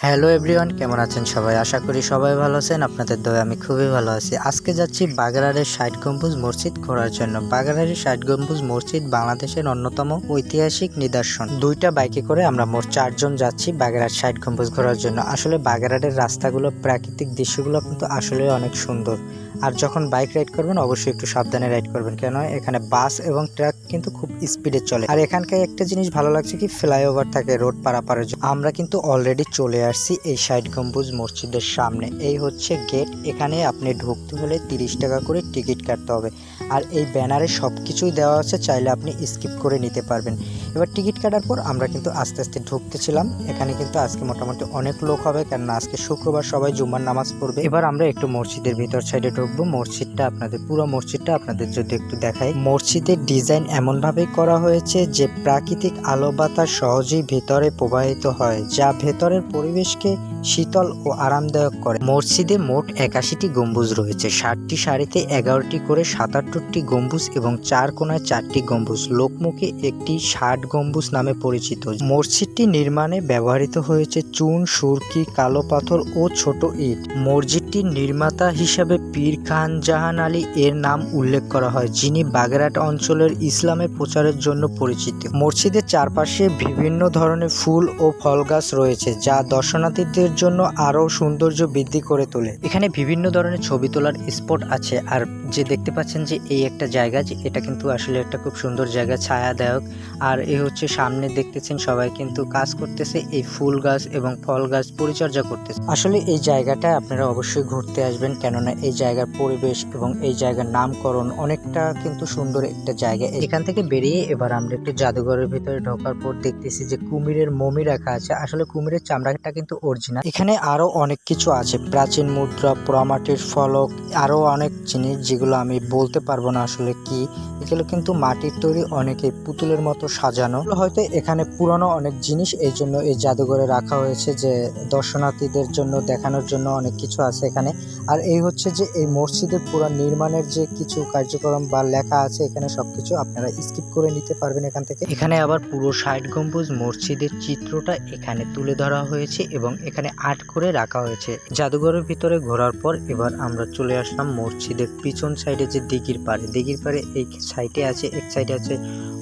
Hello everyone কেমন আছেন সবাই? আশা করি সবাই ভালো আছেন, আপনাদের দয়ে আমি খুবই ভালো আছি। আজকে যাচ্ছি বাগেরারের ষাট গম্বুজ মসজিদ ঘোরার জন্য। বাগেরারের ষাট গম্বুজ মসজিদ বাংলাদেশের অন্যতম ঐতিহাসিক নিদর্শন। দুইটা বাইকে করে আমরা মোট চারজন যাচ্ছি বাগেরার ষাট গম্বুজ ঘোরার জন্য। আসলে বাগেরারের রাস্তাগুলো, প্রাকৃতিক দৃশ্যগুলো কিন্তু আসলে অনেক সুন্দর। আর যখন বাইক রাইড করবেন, অবশ্যই একটু সাবধানে রাইড করবেন। কেন? এখানে বাস এবং ট্রাক কিন্তু খুব স্পিডে চলে। আর এখানকার একটা জিনিস ভালো লাগছে কি? ফ্লাইওভার থাকে রোড পারাপারের আমরা কিন্তু অলরেডি চলে আসছি এই সাইড গম্বুজ মসজিদের সামনে। এই হচ্ছে গেট এখানে আপনি ঢুকতে হলে তিরিশ টাকা করে টিকিট কাটতে হবে। আর এই ব্যানারে সব কিছুই দেওয়া আছে, চাইলে আপনি স্কিপ করে নিতে পারবেন। এবার টিকিট কাটার পর আমরা কিন্তু আস্তে আস্তে ঢুকতেছিলাম। এখানে কিন্তু আজকে মোটামুটি অনেক লোক হবে, কেননা আজকে শুক্রবার সবাই জুম্মার নামাজ পড়বে। এবার আমরা একটু মসজিদের ভিতর সাইডে ঢুকবো মসজিদটা আপনাদের, পুরো মসজিদটা আপনাদের যদি একটু দেখাই। মসজিদের ডিজাইন এমন ভাবে করা হয়েছে যে প্রাকৃতিক আলো বাতাস সহজেই ভেতরে প্রবাহিত হয়, যা ভেতরের পরিবেশকে শীতল ও আরামদায়ক করে। মসজিদে মোট একাশিটি গম্বুজ রয়েছে। ষাটটি সারিতে এগারোটি করে সাতাত্তরটি গম্বুজ এবং চার কোনায় চারটি গম্বুজ। লোকমুখে একটি ষাট গম্বুজ নামে পরিচিত। মসজিদটি নির্মাণে ব্যবহৃত হয়েছে চুন, সুরকি, কালো পাথর ও ছোট ইট। মসজিদটির নির্মাতা হিসাবে পীর খান জাহান আলী এর নাম উল্লেখ করা হয়, যিনি বাগেরহাট অঞ্চলের ইসলামের প্রচারের জন্য পরিচিত। মসজিদের চারপাশে বিভিন্ন ধরনের ফুল ও ফল গাছ রয়েছে, যা দর্শনার্থীদের জন্য আরও সৌন্দর্য বৃদ্ধি করে তোলে। এখানে বিভিন্ন ধরনের ছবি তোলার স্পট আছে, আর যে দেখতে পাচ্ছেন যে এই একটা জায়গা, যে এটা কিন্তু আসলে একটা খুব সুন্দর জায়গা, ছায়াদায়ক। আর এ হচ্ছে সামনে দেখতেছেন সবাই কিন্তু কাজ করতেছে, এই ফুল গাছ এবং ফল গাছ পরিচর্যা করতেছে। আসলে এই জায়গাটা আপনারা অবশ্যই ঘুরতে আসবেন কেননা এই জায়গার পরিবেশ এবং এই জায়গার নামকরণ অনেকটা কিন্তু সুন্দর একটা জায়গা। এখান থেকে বেরিয়ে এবার আমরা একটু জাদুঘরের ভিতরে ঢোকার পর দেখতেছি যে কুমিরের মমি রাখা আছে। আসলে কুমিরের চামড়াটা কিন্তু অরিজিনাল এখানে আরও অনেক কিছু আছে, প্রাচীন মুদ্রা, পোড়ামাটির ফলক, আরও অনেক জিনিস যেগুলো আমি বলতে পারব না আসলে কি। এগুলো কিন্তু মাটির তৈরি অনেকে পুতুলের মতো সাজানো। হয়তো এখানে পুরনো অনেক জিনিস, এই জন্য এই জাদুঘরে রাখা হয়েছে যে দর্শনার্থীদের জন্য, দেখানোর জন্য অনেক কিছু আছে এখানে। আর এই হচ্ছে যে এই মসজিদের পুরো নির্মাণের যে কিছু কার্যক্রম বা লেখা আছে, এখানে সবকিছু আপনারা স্কিপ করে নিতে পারবেন এখান থেকে। এখানে আবার পুরো ষাট গম্বুজ মসজিদের চিত্রটা এখানে তুলে ধরা হয়েছে এবং এখানে আর্ট করে রাখা হয়েছে। জাদুঘরের ভিতরে ঘোরার পর এবার আমরা চলে আসলাম মসজিদের পিছন সাইডে যে দিঘির পাড়ে। দিঘির পাড়ে এই সাইডে আছে, এক সাইডে আছে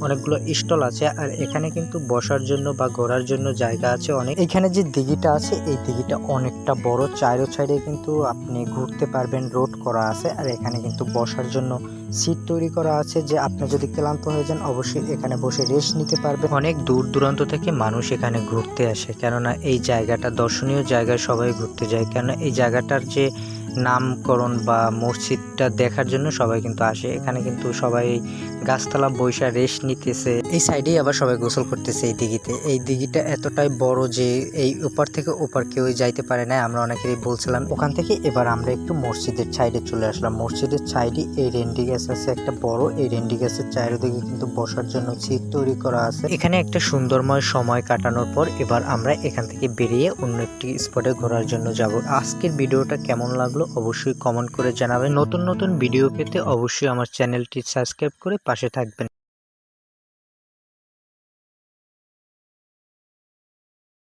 অনেকগুলো স্টল আছে আর এখানে কিন্তু বসার জন্য বা ঘোরার জন্য জায়গা আছে অনেক। এখানে যে দিঘিটা আছে, এই দিঘিটা অনেকটা বড়। চারো সাইডে কিন্তু আপনি ঘুরতে পারবেন, রোড করা আছে আর এখানে কিন্তু বসার জন্য সিট তৈরি করা আছে যে আপনি যদি ক্লান্ত হয়ে যান, অবশ্যই এখানে বসে রেস্ট নিতে পারবেন। অনেক দূর দূরান্ত থেকে মানুষ এখানে ঘুরতে আসে কেননা এই জায়গাটা দর্শনীয় জায়গায় সবাই ঘুরতে যায়। কেননা এই জায়গাটার যে নামকরণ বা মসজিদটা দেখার জন্য সবাই কিন্তু আসে। এখানে কিন্তু সবাই গাছতলা বৈশা রেস্ট নিতেছে। এই সাইডেই আবার সবাই গোসল করতেছে এই দিঘিতে। এই দিঘিটা এতটাই বড় যে এই ওপার থেকে ওপার কেউ যাইতে পারে না, আমরা অনেকেরই বলছিলাম। ওখান থেকে এবার আমরা একটু মসজিদের সাইডে চলে আসলাম। মসজিদের সাইডে এই রেন্ডি গাছ আছে, একটা বড়। এই রেন্ডি গাছের চারিদিকে কিন্তু বসার জন্য সিট তৈরি করা আছে। এখানে একটা সুন্দরময় সময় কাটানোর পর এবার আমরা এখান থেকে বেরিয়ে অন্য একটি স্পটে ঘোরার জন্য যাব। আজকের ভিডিওটা কেমন লাগল অবশ্যই কমেন্ট করে জানাবেন। নতুন নতুন ভিডিও পেতে অবশ্যই আমার চ্যানেলটি সাবস্ক্রাইব করে পাশে থাকবেন।